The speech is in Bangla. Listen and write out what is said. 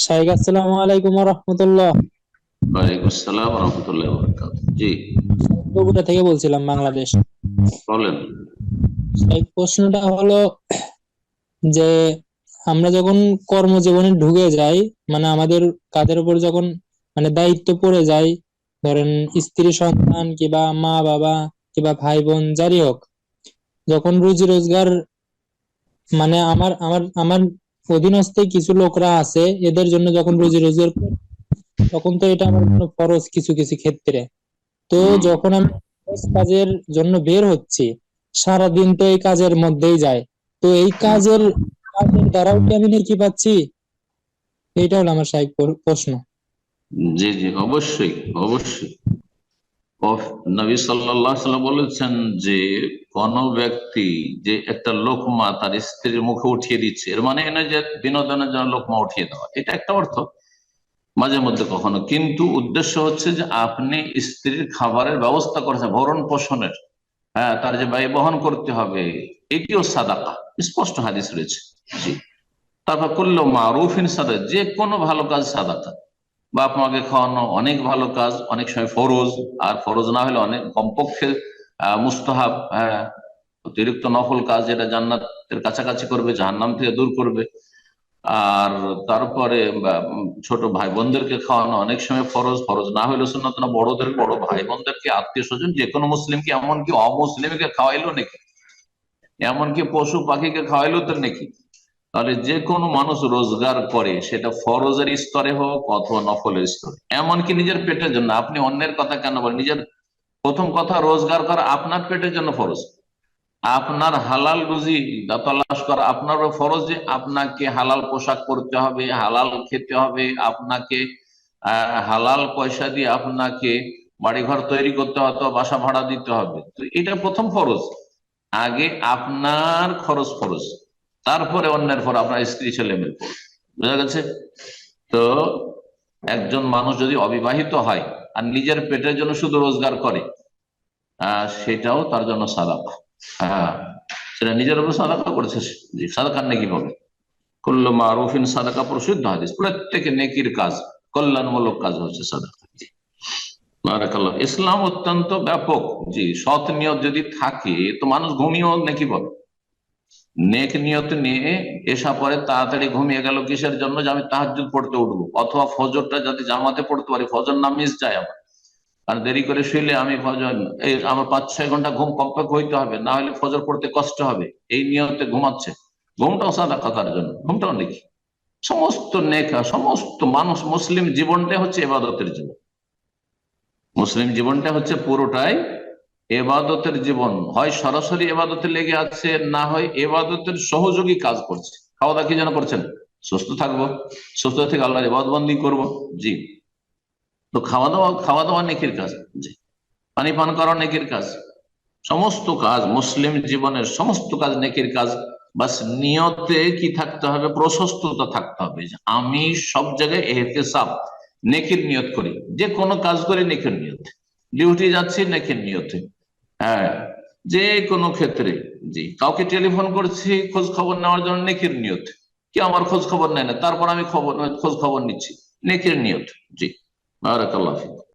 শাইখ আসসালামু আলাইকুম রহমতুল্লাহ ওয়ালাইকুম আসসালাম রহমতুল্লাহ জি। বগুড়া থেকে বলছিলাম বাংলাদেশ। বলেন। শাইখ প্রশ্নটা হলো যে আমরা যখন কর্মজীবনে ঢুকে যাই মানে আমাদের কাদের উপর যখন মানে দায়িত্ব পড়ে যায় ধরেন স্ত্রী সন্তান কিবা মা বাবা কিবা ভাই বোন যারই হোক যখন রুজি রোজগার মানে আমার আমার আমার অধীনস্থে কিছু লোকরা আছে এদের জন্য যখন রুজি রোজগার তখন তো এটা আমার জন্য ফরজ কিছু কিছু ক্ষেত্রে। তো যখন আমি কাজের জন্য বের হচ্ছি সারাদিন তো এই কাজের মধ্যেই যায়। তো এই কাজের কাজের দ্বারাও কি আমি নেকি পাচ্ছি? এইটা হলো আমার সাহেব প্রশ্ন। জি জি অবশ্যই অবশ্যই। নবী সাল্লাল্লাহু আলাইহি বলেছেন যে কোন ব্যক্তি যে একটা লোকমা তার স্ত্রীর মুখে উঠিয়ে দিচ্ছে, এর মানে এই নয় যে বিনোদনের জন্য লোকমা উঠিয়ে দেওয়া। এটা একটা অর্থ মাঝে মধ্যে কখনো। কিন্তু উদ্দেশ্য হচ্ছে যে আপনি স্ত্রীর খাবারের ব্যবস্থা করেছেন, ভরণ পোষণের। হ্যাঁ তার যে ব্যয় বহন করতে হবে, এটিও সাদাকা। স্পষ্ট হাদিস রয়েছে। জি। তারপর করল মারুফিন সাদা, যে কোনো ভালো কাজ সাদাকা। বাপ মাকে খাওয়ানো অনেক ভালো কাজ, অনেক সময় ফরজ, আর ফরজ না হলে অনেক কমপক্ষে মুস্তাহাব হ্যাঁ অতিরিক্ত নফল কাজ যেটা জান্নাতের কাছাকাছি করবে, জাহান্নাম থেকে দূর করবে। আর তারপরে ছোট ভাই বোনদেরকে খাওয়ানো অনেক সময় ফরজ ফরজ না হলে সুন্নত না, বড়দের, বড় ভাই বোনদেরকে আত্মীয় স্বজন যে কোনো মুসলিমকে এমনকি অমুসলিমকে খাওয়াইলো নাকি? এমনকি পশু পাখিকে খাওয়াইলো তো নাকি? তাহলে যে কোনো মানুষ রোজগার করে, সেটা ফরজের স্তরে হোক অথবা নফলের স্তরে। এমনকি নিজের পেটের জন্য, আপনি অন্যের কথা কেন বলেন? নিজের প্রথম কথা, রোজগার করা আপনার পেটের জন্য ফরজ। আপনার হালাল রুজি তলাশ করা আপনার ফরজ যে আপনাকে হালাল পোশাক পরতে হবে, হালাল খেতে হবে, আপনাকে হালাল পয়সা দিয়ে আপনাকে বাড়িঘর তৈরি করতে হবে বাসা ভাড়া দিতে হবে। তো এটা প্রথম ফরজ। আগে আপনার খরচ ফরজ। তারপরে অন্যের পর আপনার স্ত্রী ছেলে মেয়ের পর বুঝা গেছে? তো একজন মানুষ যদি অবিবাহিত হয় আর নিজের পেটের জন্য শুধু রোজগার করে সেটাও তার জন্য সাদাকা। হ্যাঁ সেটা নিজের উপর সাদাকা করেছে সাদাকার নাকি পাবে কুল্লু মারুফিন সাদাকা প্রসিদ্ধ হাদিস। প্রত্যেকে নেকির কাজ, কল্যাণমূলক কাজ হচ্ছে সাদাকা। ইসলাম অত্যন্ত ব্যাপক। জি, সৎ নিয়ত যদি থাকে, তো মানুষ ঘুমিয়েও নাকি পাবে। নেক নিয়ত নিয়ে এসা পরে তাড়াতাড়ি ঘুমিয়ে গেল, কিসের জন্য? যে আমি তাহাজ্জুদ পড়তে উঠবো। অথবা ফজরটা যাতে জামাতে পড়তে পারি, ফজর না মিস যায় আমার। আর দেরি করে শুইলে আমি ফজর এই আমার পাঁচ ছয় ঘণ্টা ঘুম কমপক্ষে হইতে হবে, না হলে ফজর পড়তে কষ্ট হবে। এই নিয়তে ঘুমাচ্ছে। ঘুমটাও সাদা কথার জন্য। ঘুমটাও নেই সমস্ত নেকা, সমস্ত মানুষ মুসলিম জীবনটাই হচ্ছে এবাদতের জীবন। মুসলিম জীবনটা হচ্ছে পুরোটাই এবাদতের জীবন। হয় সরাসরি এবাদতে লেগে আছে, না হয় এবাদতের সহযোগী কাজ করছে। খাওয়া দাওয়া কি যেন করছেন? সুস্থ থাকব। সুস্থ থেকে আল্লাহর এবাদবন্দি করব। জি। তো খাওয়া দাওয়া খাওয়া দাওয়া নেকির কাজ। পানি পান করা নেকির কাজ। সমস্ত কাজ, মুসলিম জীবনের সমস্ত কাজ নেকির কাজ। বাস নিয়তে কি থাকতে হবে? প্রশস্ততা থাকতে হবে। আমি সব জায়গায় এহতেসাব, নেকির নিয়ত করি। যে কোনো কাজ করি নেকির নিয়তে। ডিউটি যাচ্ছি নেকির নিয়তে। হ্যাঁ যে কোনো ক্ষেত্রে। জি। কাউকে টেলিফোন করছি খোঁজ খবর নেওয়ার জন্য নেকির নিয়ত। কি আমার খোঁজ খবর নেয় না। তারপর আমি খবর খোঁজ খবর নিচ্ছি। নেকির নিয়ত। জি। بارك الله فيك.